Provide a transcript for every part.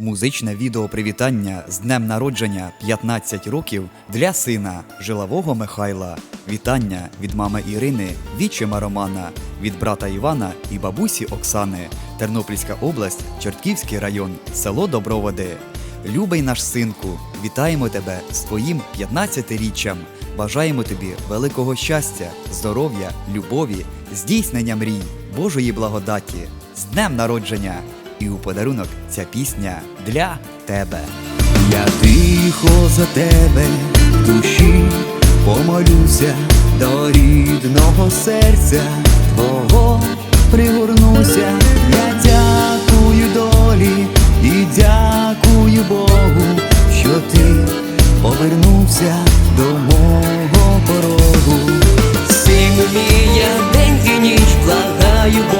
Музичне відео привітання з днем народження 15 років для сина Жилавого Михайла. Вітання від мами Ірини, вічима Романа, від брата Івана і бабусі Оксани. Тернопільська область, Чортківський район, село Доброводи. Любий наш синку, вітаємо тебе з твоїм 15-річчям. Бажаємо тобі великого щастя, здоров'я, любові, здійснення мрій, Божої благодаті, з днем народження! І у подарунок ця пісня для тебе. Я тихо за тебе в душі помолюся до рідного серця твого пригорнуся. Я дякую долі і дякую Богу, що ти повернувся до мого порогу. Сину мій, я день і ніч благаю Бога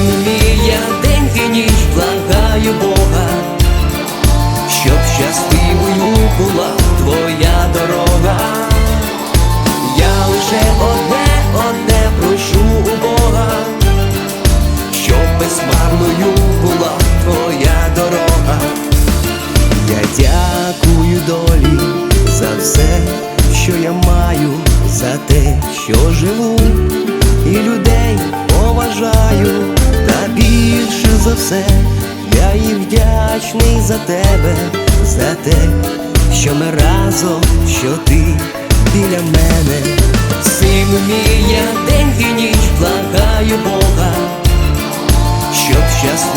мій, я день і ніч благаю Бога, щоб щасливою була твоя дорога. Я лише одне, одне прошу у Бога, щоб безмарною була твоя дорога. Я дякую долі за все, що я маю, за те, що живу, і людей поважаю, та більше за все я і вдячний за тебе, за те, що ми разом, що ти біля мене. Син мій, я день і ніч благаю Бога, щоб щасливою